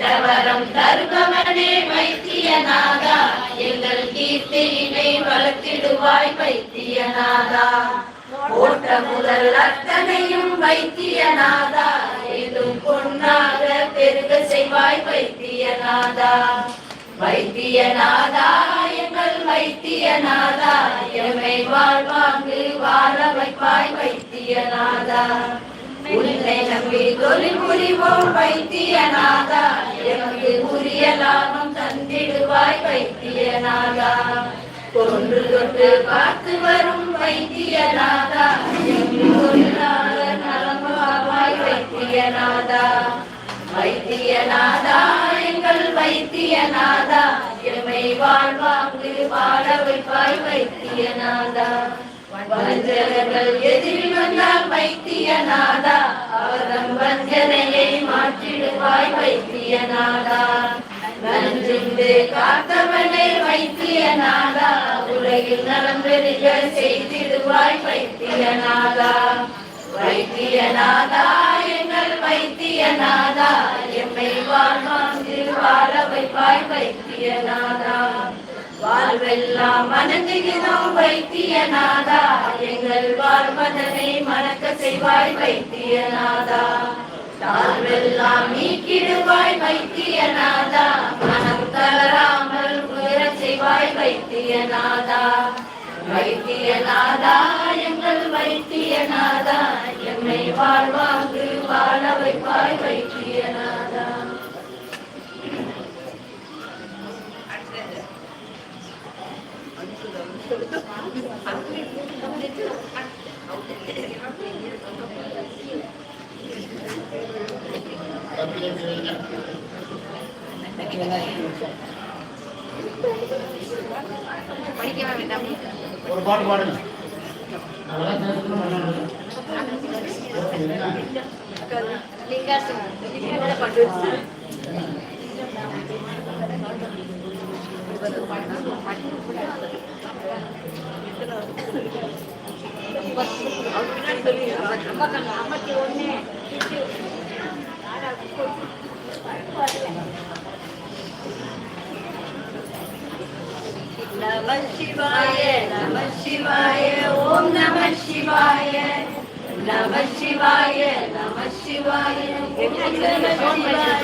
தவரம் தருபவனே வைத்தியநாதா எங்கள் கீர்த்தியினை வளர்த்திடுவாய் வைத்தியநாதா ஓட்ட முதல் அத்தனையும் வைத்தியநாதா எதும் பொன்னாக பெருக செய்வாய் வைத்தியநாதா வைத்தியநாதா எங்கள் வைத்தியநாதா எம்மை வாழ்வாங்கு வாழ வைப்பாய் வைத்தியநாதா உன்னை நம்பி தொழில் புரிவோம் வைத்தியநாதா எமக்கு உரிய லாபம் தந்திடுவாய் வைத்தியநாதா தொன்று தொட்டு பார்த்து வரும் வைத்தியநாதா வைத்தியநாதா வைத்தியநாதா எங்கள் வைத்தியநாதா எம்மை வாழ்வாங்கு வாழ வைப்பாய் வைத்தியநாதா எதிரி வந்தார் வைத்தியநாதா அவரம் வஞ்சனையை மாற்றிடுவாய் வைத்தியநாதா. நன்றிந்து காத்தவனே வைத்தியநாதா உலகில் நலம் செய்திடுவாய் வைத்தியநாதா. வைத்தியநாதா எங்கள் வைத்தியநாதா எம்மை வாழ்வாங்கு வாழ வைப்பாய் வைத்தியநாதா. வாழ்வெல்லாம் வணங்குகிறோம் வைத்தியநாதா எங்கள் வாழ்வதனை மணக்க செய்வாய் வைத்தியநாதா தாழ்வெல்லாம் நீக்கிடுவாய் வைத்தியநாதா மனம் தளராமல் உயர செய்வாய் வைத்தியநாதா வைத்தியநாதா எங்கள் வைத்தியநாதா என்னை வாழ்வாங்கு வாழ வைப்பாய் வைத்தியநாதா ஒரு பாட்டு பாடுங்க அதெல்லாம் கேட்கணும் பண்ணணும். நம சிவாய நம சிவாய ஓம் நம சிவாய நம சிவாய நம சிவாய ஓம் நம சிவாய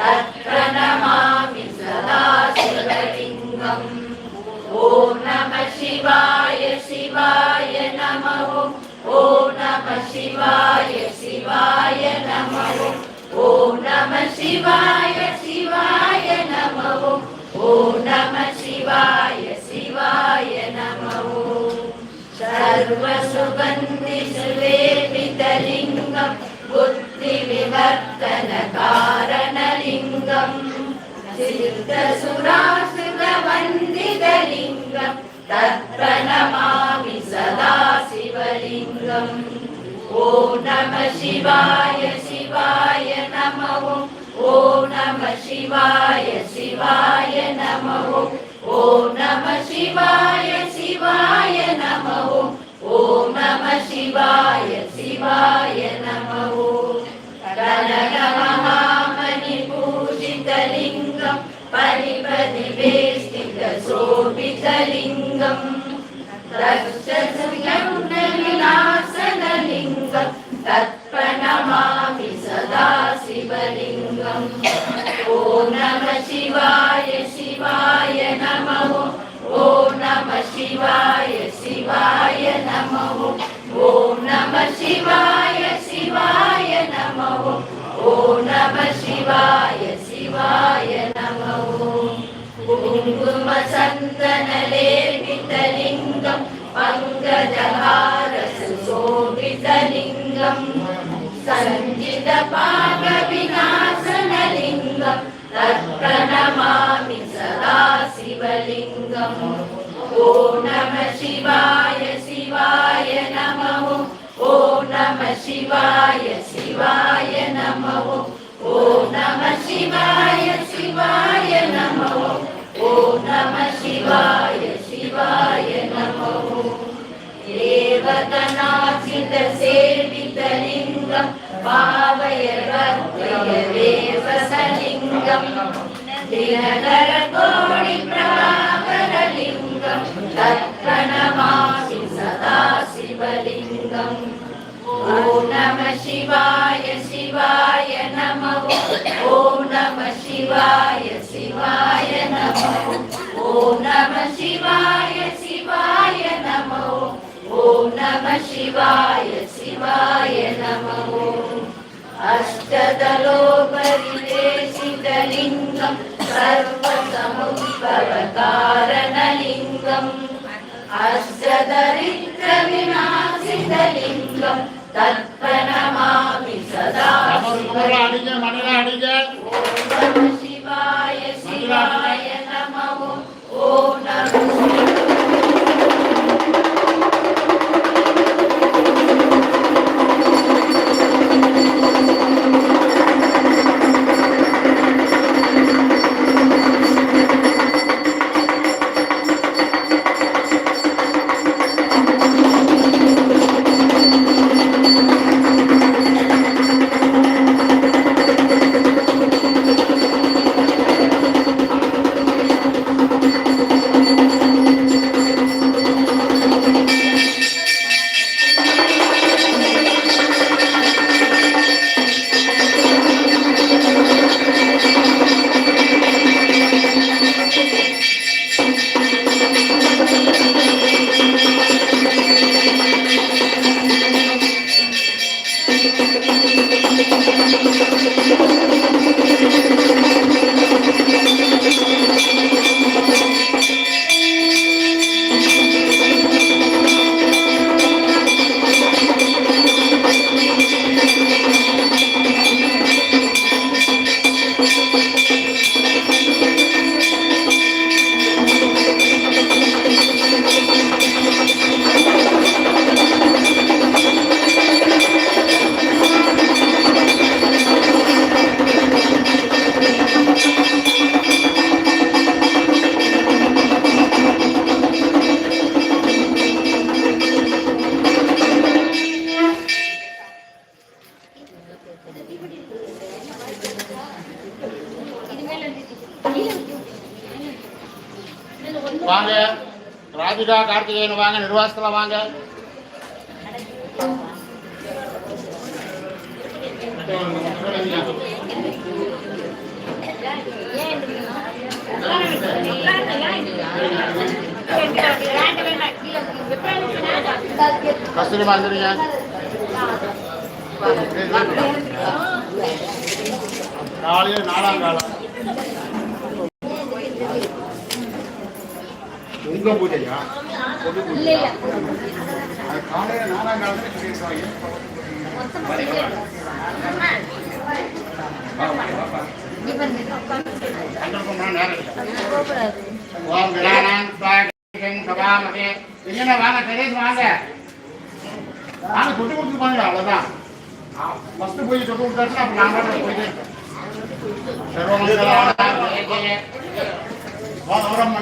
விநாசனலிங்கம் தத்ரணமாமி சதா சிவலிங்கம் ஓம் நம சிவாய சிவாய நம ஓம் நம சிவாய சிவாய நம ஓம் நம சிவாய சிவாய நம ஓம் நம சிவாய சிவாய நம सर्वसुगन्धि सुलेपितलिङ्गम् बुद्धिविवर्तनकारणलिङ्गम् सिद्धसुरासुरवन्दितलिङ्गम् तत्प्रणमामि सदा शिवलिङ्गम् ॐ नमः शिवाय शिवाय नमः ॐ नमः शिवाय शिवाय नमः ॐ नमः शिवाय शिवाय नमः ॐ नमः शिवाय शिवाय नमः ஓம் நம சிவாய சிவாய நமோ ஓம் நம சிவாய சிவாய நமோ ஓம் நம சிவாய சிவாய நமோ ஓம் நம சிவாய சிவாய நமோ குங்கும சந்தனலேபிதலிங்கம் பங்கஜஹார சுசோபிதலிங்கம் சஞ்சித பாக விநாச तत्प्रणमामि सदा शिवलिङ्गम् ॐ नमः शिवाय शिवाय नमः ॐ नमः शिवाय शिवाय नमः ॐ नमः शिवाय शिवाय नमः ॐ नमः शिवाय शिवाय नमः देवतनाचितसेवितलिङ्गम् லிங்கம் தினகர கோடி பிரபாகர லிங்கம் ரத்னமாசி சதா சிவலிங்கம் ஓம் நம சிவாய சிவாய நம ஓம் நம சிவாய சிவாய நம ஓம் நம சிவாய சிவாய நம ஓம் நம சிவாய சிவாய நம ஓம் अष्टदलोपरिदेशितलिङ्गं सर्वसमुद्भवकारणलिङ्गम् अष्टदरिद्रविनाशितलिङ्गं तत्प्रणमामि सदा शिवाय शिवाय नमो ॐ नमो ராதிகா கார்த்திகேயன் வாங்க நிர்வாகத்தில் வாங்க. கஸ்தூரிமா வந்துடுங்க காலையில் நாலாம் காலம் உங்க பூஜையா பொது பூஜை அது காலையில நாலாம் காலத்துல சொல்லியிருக்காங்க சந்தர்ப்பம்னா நேரம் இல்லை. ஓம் கணானாம் ஸ்வாகம் சபாமதே எங்கண்ணா வாங்க தெரியுது வாங்க வாங்க தொட்டு கொடுத்து பாருங்க அவ்வளோதான் ஃபஸ்ட்டு போய் தொட்டு கொடுத்தாச்சுன்னா அப்போ நான் பாட்டு போயிட்டே இருப்பேன் சர்வமங்கலானாம் ஜெய ஜெய ஓம் சுவாமி